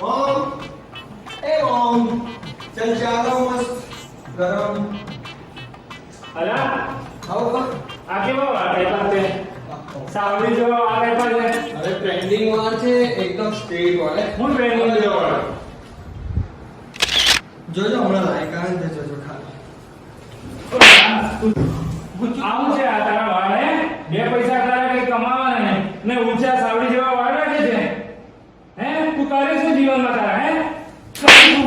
ઓમ એ ઓમ ચલ ચાલો મસ્ત ગરમ અલા ખાઓ ખા આ કેવો વાળ આપ્યા તે સાવલી જેવો વાળ આપ્યા છે અરે ટ્રેન્ડિંગ વાળ છે એકદમ સ્ટ્રેટ વાળ હે. હું trending જેવો વાળ? જોજો હમણાં લાયક આવે ને તે જોજો ખાલી આવું છે આ તારા વાળ હે બે પૈસા તારા કઈ કમાવાના ને ને ઊંચા સાવડી જેવા વાળ રાખે છે હે તું કરે શું જીવનમાં તારા હે કઈ તું?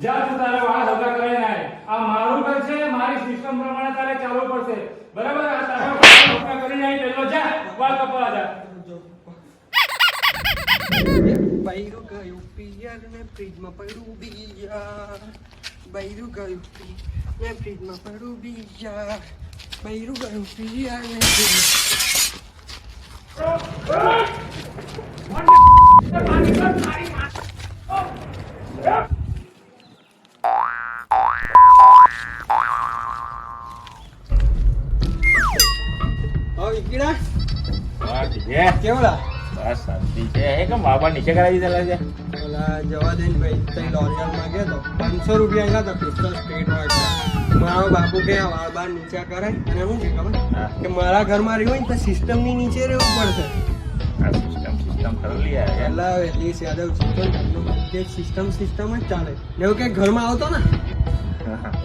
જા તું તારા વાળ હગા કરીને આય આ મારું ઘર છે મારી સિસ્ટમ પ્રમાણે તારે ચાલવું પડશે બરાબર આ તારા હગા કરીને આય પેલો જા વાળ કપાવા જા. બૈરું ગયું પિયર ને ફ્રીજમાં પડ્યું બીજા બૈરું ગયું ને ફ્રીજમાં પડ્યું બીજા બૈરું ગયું પિયર ને બાબા નીચે કરાવી દીધેલા છે? ઓલા જવા દે ને ભાઈ તઈ લોરિયલમાં ગયા તો પાંચસો રૂપિયા આવ્યા તો પિસ્તોલ સ્ટ્રેટ હોય મારો બાપુ કે વાળ બાર નીચે કરે અને શું કે ખબર? કે મારા ઘરમાં રહ્યું હોય તો સિસ્ટમની નીચે રહેવું પડશે. સિસ્ટમ યાદવ જે સિસ્ટમ સિસ્ટમ જ ચાલે. એવું કે ઘરમાં આવતો ને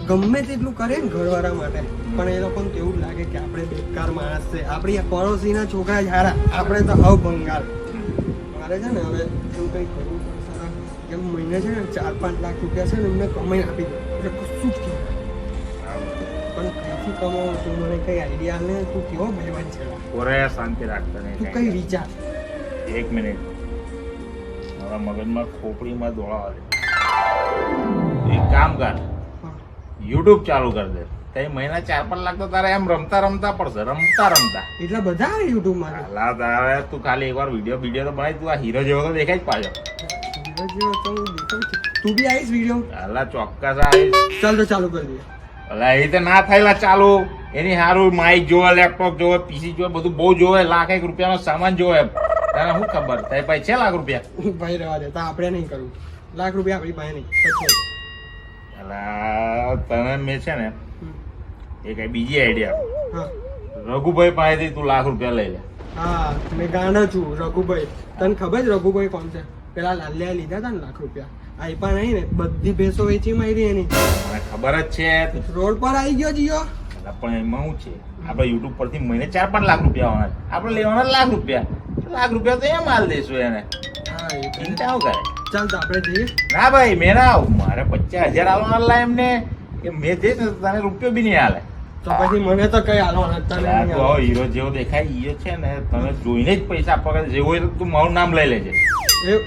ગમે તેટલું કરે ને ઘરવાળા માટે. પણ એ લોકોને તેવું લાગે કે આપણે બેકાર માણસ છે. આપણી પડોશી પડોશીના છોકરા હારા. આપણે તો હવ ભંગાર. મારે છે ને હવે એવું કંઈ કરવું પડશે કેમ મહિને છે ને ચાર પાંચ લાખ રૂપિયા છે ને એમને કમાઈને આપી દો એટલે કશું જ કહેવાય. પણ ક્યાંથી કમાવું? તું મને કંઈ આઈડિયા ને તું કેવો મહેમાન છે? કોરે શાંતિ રાખતો તું કંઈ કઈ વિચાર? એક મિનિટ. મારા મગજમાં ખોપડીમાં દોડા આવે. એક કામ કર. યુટ્યુબ ચાલુ કર દે. તે મહિના ચાર પાંચ લાખ તો તારે એમ રમતા રમતા પડશે રમતા રમતા. એટલા બધા યુટ્યુબમાં હાલા તારે તું ખાલી એકવાર વીડિયો વીડિયો તો બનાવી તું આ હીરો જેવો તો દેખાય જ પાછો. હીરો જેવો તો. તું બી આવીશ વીડિયો હાલા ચોક્કસ આવીશ. ચાલ તો ચાલુ કરી દે. અલા એ રીતે ના થયેલા ચાલુ. એની સારું માઇક જોવે લેપટોપ જોવે પીસી જોવે બધું બહુ જોવે લાખ એક રૂપિયાનો સામાન જોવે. તને શું ખબર? તારી પાસે છે લાખ રૂપિયા? ભાઈ રહેવા દે તો આપણે નહીં કરવું લાખ રૂપિયા આપણી પાસે નહીં. અલા તને મેં છે ને. એ કઈ બીજી આઈડિયા રઘુભાઈ પાસેથી તું લાખ રૂપિયા લઈ લે. હા મેં ગાંડો છું રઘુભાઈ. તને ખબર છે રઘુભાઈ કોણ છે? પેલા લાલ્યા લીધા હતા ને લાખ રૂપિયા. આઈપા નહીં ને બધી ભેંસો વેચી મારી એની. મને ખબર જ છે. રોડ પર આવી ગયો જીઓ. પણ એમાં શું છે? આપણે યુટ્યુબ પરથી મહિને ચાર પાંચ લાખ રૂપિયા આવવાના આપડે આપણે લેવાના લાખ રૂપિયા. લાખ રૂપિયા તો એમ હાલ દઈશું એને. ચિંતા કરે? ચાલ તો આપણે જઈએ. ના ભાઈ મેં ના આવું. મારે પચાસ હજાર આવવાના એમને. કે મેં જઈશ તને રૂપિયો બી નહીં હાલે. તો પછી મને તો કઈ હાલવાના જ તને અલા, નહીં તું આવો હાલવાના. હીરો જેવો દેખાય હીરો છે ને તને જોઈને જ પૈસા આપવા જેવું હોય તો તું મારું નામ લઈ લેજે.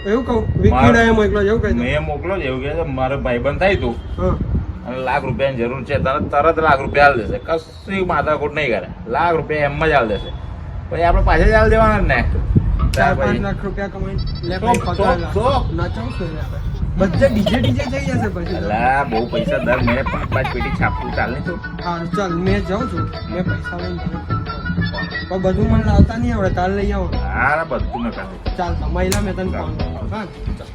એવું કહું વિકીડા એમ એવું કહી મેં મોકલો જ એવું કે મારો ભાઈબંધ થાય તું. અને લાખ રૂપિયાની જરૂર છે તરત તરત લાખ રૂપિયા હાલ દેશે. કશું માથાકૂટ નહીં કરે. લાખ રૂપિયા એમ જ હાલ દેશે. પછી આપણે પાછા જ હાલ દેવાના ને. ચાર પાંચ લાખ રૂપિયા લે પગાર બધે ડીજે ડીજે થઈ જશે પછી. અલા બહુ પૈસા દર મહિને પાંચ પાંચ પેટી છાપતું ચાલે તો. હા ચાલ મેં જાઉં છું. મેં પૈસા લઈને પણ બધું મને લાવતા નહીં આવડે કાલ લઈ આવો. હા બધું ન કરી ચાલ તો મહિલા મેં તને ફોન હા. ચાલ.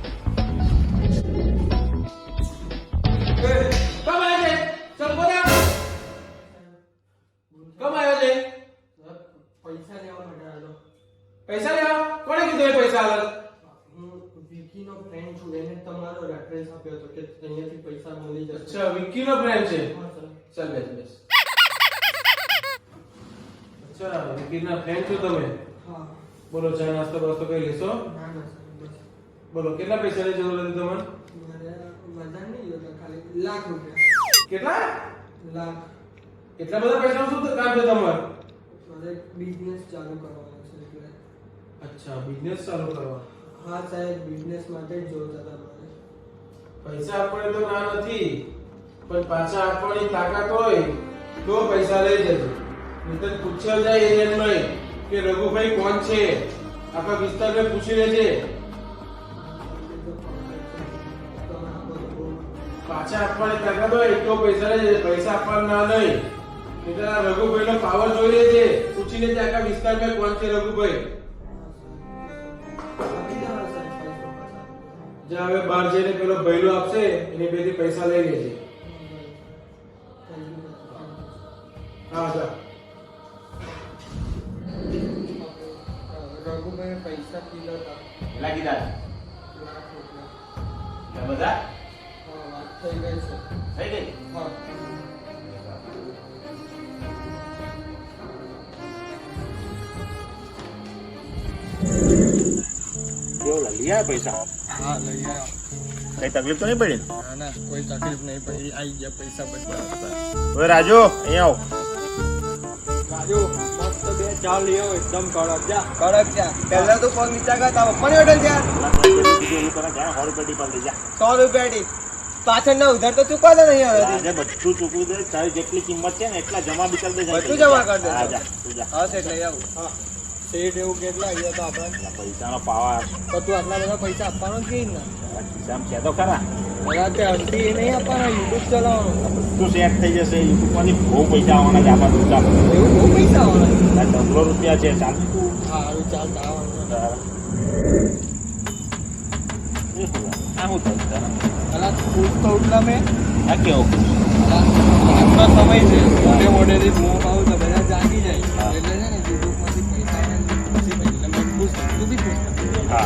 Reference આપ્યો હતો કે અહીંયાથી પૈસા મળી જશે અચ્છા વિક્કી નો ફ્રેન્ડ છે હા, સર. ચાલ બેસ બેસ અચ્છા વિક્કી ના ફ્રેન્ડ છો તમે હા બોલો ચા નાસ્તો બાસ્તો કઈ લેશો ના ના સર બસ બોલો કેટલા પૈસાની જરૂર હતી તમારે મારે વધારે નહીં જોતા ખાલી લાખ રૂપિયા કેટલા લાખ એટલા બધા પૈસા શું કામ છે તમારે મારે બિઝનેસ ચાલુ કરવાનો છે એટલે અચ્છા બિઝનેસ ચાલુ કરવા હા સાહેબ બિઝનેસ માટે જ જોતા હતા મારે પૈસા આપણે તો ના નથી, પણ પાછા આપવાની તાકાત હોય તો પૈસા લઈ જજો. નહીં તો પૂછ્યા જાય એરિયન નહીં કે રઘુભાઈ કોણ છે? આખા વિસ્તારને પૂછી લેજે. પાછા આપવાની તાકાત હોય તો પૈસા લઈ જજે. પૈસા આપવાના ના નહીં. એટલે આ રઘુભાઈ નો પાવર જોઈ લેજે. પૂછી લેજે આખા વિસ્તારમાં કોણ છે રઘુભાઈ. જા હવે બહાર જઈને પેલો ભૈલો આપશે એની બેથી પૈસા લઈ લેજે. હા જા. રઘુભાઈ પૈસા કીધા હતા. કેટલા કીધા બધા? વાત થઈ ગઈ છે. થઈ ગઈ? હા. લઈ આવ્યા પૈસા? હા લઈ આવ્યો કઈ તકલીફ તો નહીં પડી ના? ના કોઈ તકલીફ નહીં પડી. આવી ગયા પૈસા બચવા. હવે રાજુ અહીંયા આવો. રાજુ મસ્ત બે ચાલ લઈ આવો એકદમ કડક. જા. કડક જા પહેલા તો પગ નીચા કરતા પપ્પાની હોટલ જા સો રૂપિયાની. પાછળ ના ઉધાર તો ચૂકવાતા નહીં હવે. આજે બધું ચૂકવું દે તારી જેટલી કિંમત છે ને એટલા જમા બી કરી દે બધું જમા કરી દે. હા, જા, તું જા. હા શેઠ લઈ આવું. હા. શેઠ એવું કેટલા આવ્યા તો આપણે પૈસાનો પાવા તો તું આટલા બધા પૈસા આપવાનો કે ને. ખિસ્સામાં છે તો ખરા. બધા તે અડધી એ નહીં આપવાના યુટ્યુબ ચલાવવાનું. બધું સેટ થઈ જશે? યુટ્યુબમાંથી બહુ પૈસા આવવાના છે આપણા દુકાન એવું બહુ પૈસા આવવાના? ડબલો રૂપિયા છે ચાલ. સારું ચાલતા આવવાનું. તો મેં. આ કેવું આજનો સમય છે. મોટે મોટેથી મોં પાવું તો બધા જાગી જાય. એટલે છે ને તો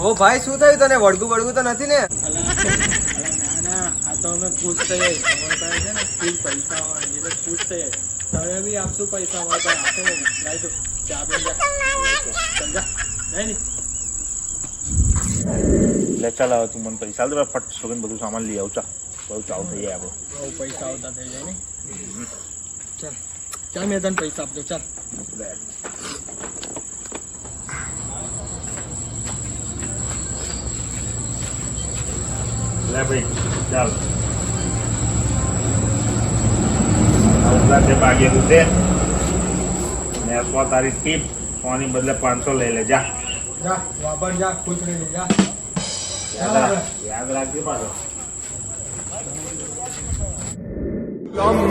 ઓ ભાઈ શું થયું તને વળગું વળગું તો નથી ને આ તો અમે ખુશ થઈ અમારી છે ને પૈસા હોય એટલે ખુશ થઈ તમે બી આપશું પૈસા અમારી પાસે આપશે ને લાઈ તો ચા સમજા લે ચાલ હવે તું મને પૈસા દે ફટ સુગન બધું સામાન લઈ આવું ચા. બહુ ચાલુ થઈ જાય આપણું. બહુ પૈસા આવતા થઈ જાય ને. ચાલ. ચાલ મેં તને પૈસા આપજો ચાલ. લે ભાઈ ચાલ. છે ભાગેલું છે. ને સો તારી ટીપ સોની બદલે પાંચસો લઈ લે જા જા વાપર જા ખુશ રહી જા યાદ રાખ યાદ રાખજે પાછો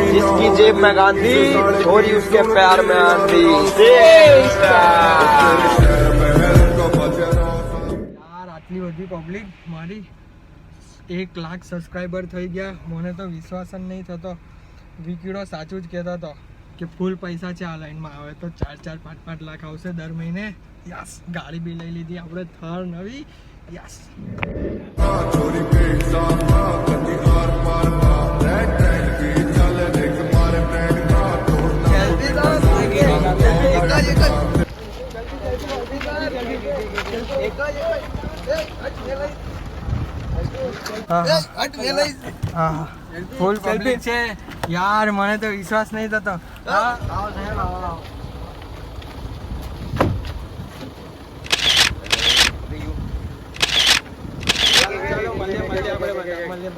जिसकी जेब में गांधी छोरी उसके प्यार में आंधी યાર આટલી બધી પબ્લિક મારી એક લાખ સબસ્ક્રાઈબર થઈ ગયા મને તો વિશ્વાસ જ નહીં થતો વિકીડો સાચું જ કહેતો હતો કે ફૂલ પૈસા છે આ લાઈનમાં આવે. તો ચાર ચાર પાંચ પાંચ લાખ આવશે દર મહિને. યસ ગાડી બી લઈ લીધી. આપણે થર નવી. યસ. ફૂલ સેલ્ફી છે. યાર મને તો વિશ્વાસ નહીં થતો. મળીએ મળીએ આપણે મળીએ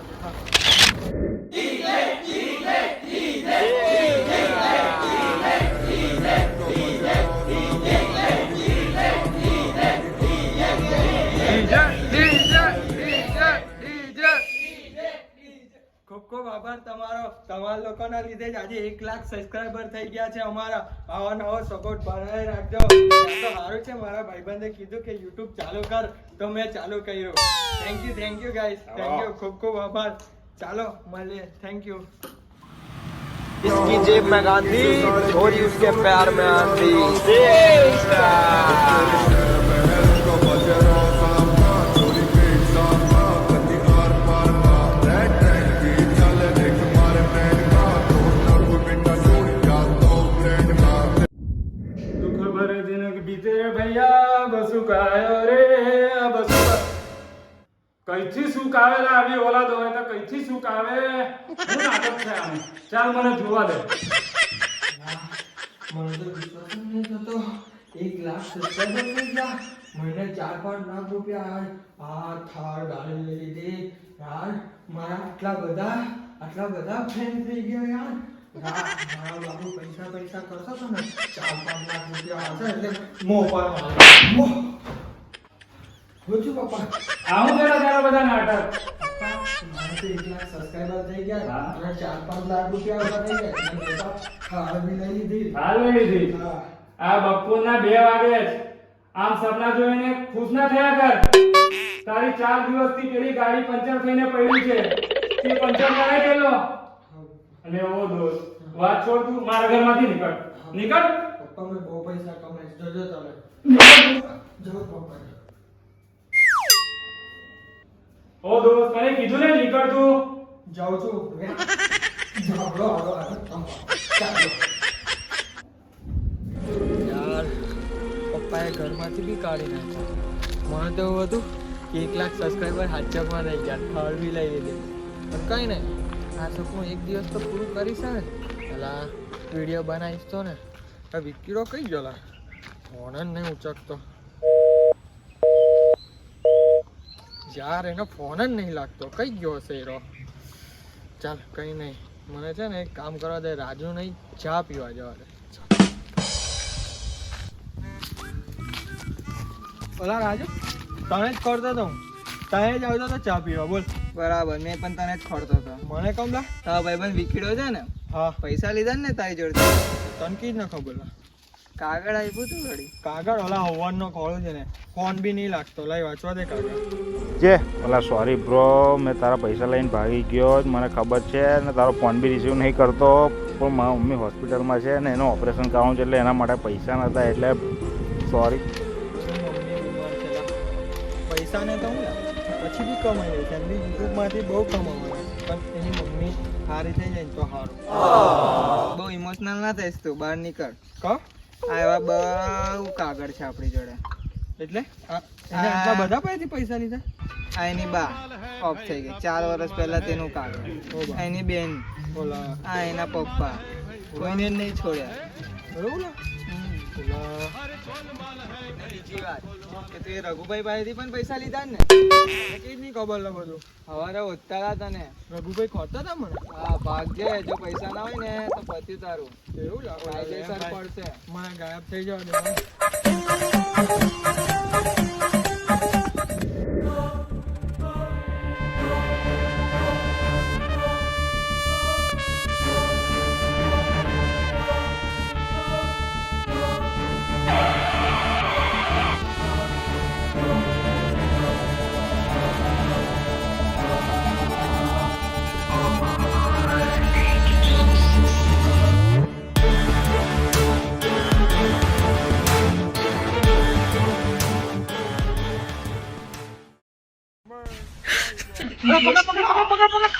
લોકોના લીધે જ આજે એક લાખ સબસ્ક્રાઈબર થઈ ગયા છે અમારા આવો નવો સપોર્ટ બનાવી રાખજો આ તો સારું છે મારા ભાઈબંધે કીધું કે યુટ્યુબ ચાલુ કર તો મેં ચાલુ કર્યું thank you thank you guys thank you ખૂબ ખૂબ આભાર ચાલો મળીએ થેન્ક યુ इसकी जेब में गांधी छोरी उसके प्यार में आंधी भैया રે કઈથી સુકાવે લા આવી ઓલાદ હોય તો કઈથી સુકાવે? હું નાટક છે આમ ચાલ મને જોવા દે. મને તો વિશ્વાસ નહીં થતો. એક લાખ સત્તર રૂપિયા. મહિને ચાર પાંચ લાખ રૂપિયા આ થાર લઈ લીધી. યાર મારા આટલા બધા આટલા બધા ફેન થઈ ગયા યાર. પૈસા પૈસા ને ચાર પાંચ લાખ રૂપિયા આવશે એટલે મોં પર મારે મોં. પપ્પા. આવું કરે તારા બધા નાટક. પપ્પા, મારે તો એક લાખ subscriber થઈ ગયા. અને ચાર પાંચ લાખ રૂપિયા ઓછા થઈ ગયા. અને બી લઈ લીધી. હાલ લઈ લીધી. આ બપોરના બે વાગે આમ સપના જોઈને ખુશ ના થયા કર. તારી ચાર દિવસથી પેલી ગાડી પંચર થઈને પડી છે. તે પંચર કરાઈ ગયેલો અને ઓ દોસ્ત વાત છોડ તું મારા ઘરમાંથી નીકળ. નીકળ. પપ્પા મે બહુ પૈસા કમાઈશ જોજો તમે. જો પપ્પા ઓ દોસ્ત મને કીધું ને નીકળ તું. જાઉં છું. જાઓ, હાલો. યાર પપ્પાએ ઘરમાંથી બી કાઢી નાખ્યો. મને તો એવું હતું કે એક લાખ સબસ્ક્રાઈબર હાચકમાં રહી ગયા. થર્ડ બી લઈ લીધી. પણ કંઈ નહીં. આ સપનું એક દિવસ તો પૂરું કરીશ ને. પેલા વીડિયો બનાવીશ તો ને. વિકીડો કઈ ગયો લા ફોન જ નહીં ઉચકતો. યાર, એનો ફોન જ નહીં લાગતો. કઈ ગયો હશે એરો? ચાલ, કઈ નહીં. મને છે ને એક કામ કરવા દે. રાજુ નહીં ચા પીવા જવા દે. ઓલા રાજુ, તને જ કરતો તો હું. તને જ આવતો તો ચા પીવા. બોલ. બરાબર મેં પણ તને જ ખોડતો હતો. મને કમ લા. ભાઈ ભાઈબંધ વિકીડો છે ને? હા. પૈસા લીધા ને તારી જોડે તને કી જ ન ખબર લા? કાગળ આપ્યું તું ઘડી કાગળ? ઓલા હવનનો ખોળો છે ને ફોન બી નહીં લાગતો. લઈ વાંચવા દે કાગળ. જે ઓલા સોરી બ્રો મેં તારા પૈસા લઈને ભાગી ગયો જ મને ખબર છે ને તારો ફોન બી રિસીવ નહીં કરતો. પણ મારા મમ્મી હોસ્પિટલમાં છે ને એનું ઓપરેશન કરાવવું છે એટલે એના માટે પૈસા નહોતા એટલે સોરી પૈસા બીમાર છે લા. પૈસાને તો હું પછી બી કમાઈ છે એમ બી યુટ્યુબમાંથી બહુ કમાવાનું પણ એની મમ્મી હારી થઈ જાય ને તો સારું. બહુ ઇમોશનલ ના થઈશ તું બહાર નીકળ. કહો આ એવા બહુ કાગળ છે આપણી જોડે. એટલે? આટલા બધા પાસેથી પૈસા લીધા? આ એની બા ઓફ થઈ ગઈ. ચાર વર્ષ પહેલા તેનું કાગળ. એની બેન. આ એના પપ્પા. કોઈને નહીં છોડ્યા. બરોબર તું રઘુભાઈ પાસેથી પણ પૈસા લીધા ને નહીં ખબર લા બધું હવારે ઓતતા હતા રઘુભાઈ ખોતા હતા મને હા ભાગજે જો પૈસા ના હોય ને તો તારું એવું લાગે પડશે મને ગાયબ થઈ જવા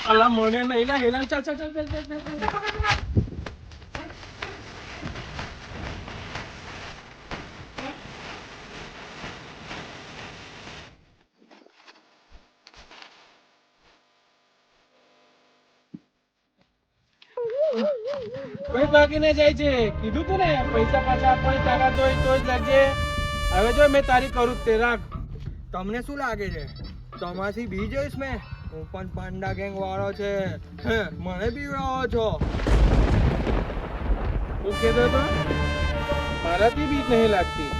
અલા મને નહીં લા હેલા ચાલ ચાલ ચાલ કઈ ભાગીને જાય છે? કીધું તું ને, પૈસા પાછા આપવાની તાકાત હોય તો જ લાગજે. હવે જો મેં તારી કરું તે રાખ. તમને શું લાગે છે? તમાથી બી જોઈશ મેં. હું પણ પાંડા ગેંગ વાળો છે. હે, મને બીવડાવો છો. તું કહેતો તો મારાથી બીક નહીં લાગતી.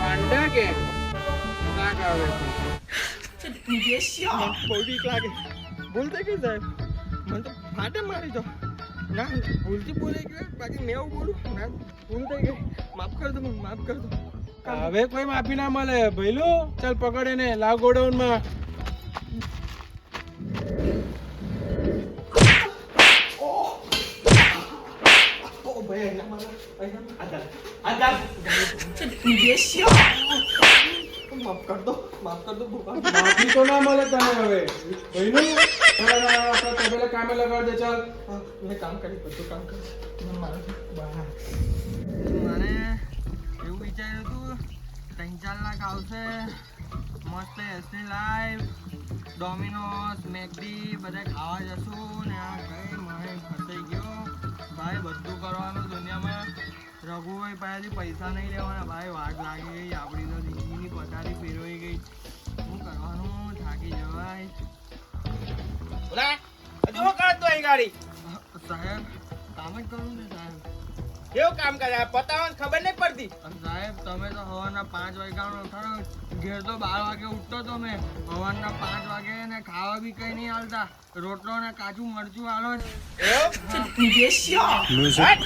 પાંડા ગેંગ નાક આવે બહુ બીક લાગે. ભૂલ થઈ ગઈ સાહેબ. મને તો ફાટે મારી દો ના ભૂલથી બોલાઈ ગયો બાકી મેં એવું બોલું. ના ભૂલ થઈ ગઈ. માફ કર દો માફ કર દો. હવે કોઈ માફી ના મળે. ભઈલું ચાલ પકડ એને. લાવ ગોડાઉનમાં ઓ ભાઈ અહીંયા મારા અહીંયા માફ કર દો માફ કર દઉં માફી તો ના મળે તને હવે. કામે લગાડ દે ચાલ. મેં કામ કરી બધું કામ કરી મને મારા એવું વિચાર્યું હતું ત્રણ ચાર લાખ આવશે. મસ્ત એસની લાઈવ ડોમિનોસ મેકડી બધા ખાવા જશું ને આ કઈ મને ફસાઈ ગયો. ભાઈ બધું કરવાનું દુનિયામાં. રઘુભાઈ પાસેથી પૈસા નહીં લેવાના. ભાઈ વાગ લાગી ગઈ આપણી તો જિંદગીની પથારી ફેરવાઈ ગઈ. થાકી જવાય હજુ શું કરતો અહીં ગાડી? સાહેબ કામ જ કરું ને સાહેબ. કેવું કામ કરે? આ ખબર નહીં પડતી. સાહેબ તમે તો સવારના પાંચ વાગ્યાનો ઉઠાડો ઘેર તો બાર વાગે ઉઠતો તો મેં સવારના પાંચ વાગે ને ખાવા બી કઈ નહીં હાલતા. રોટલો ને કાચું મરચું હાલો હા. હટ!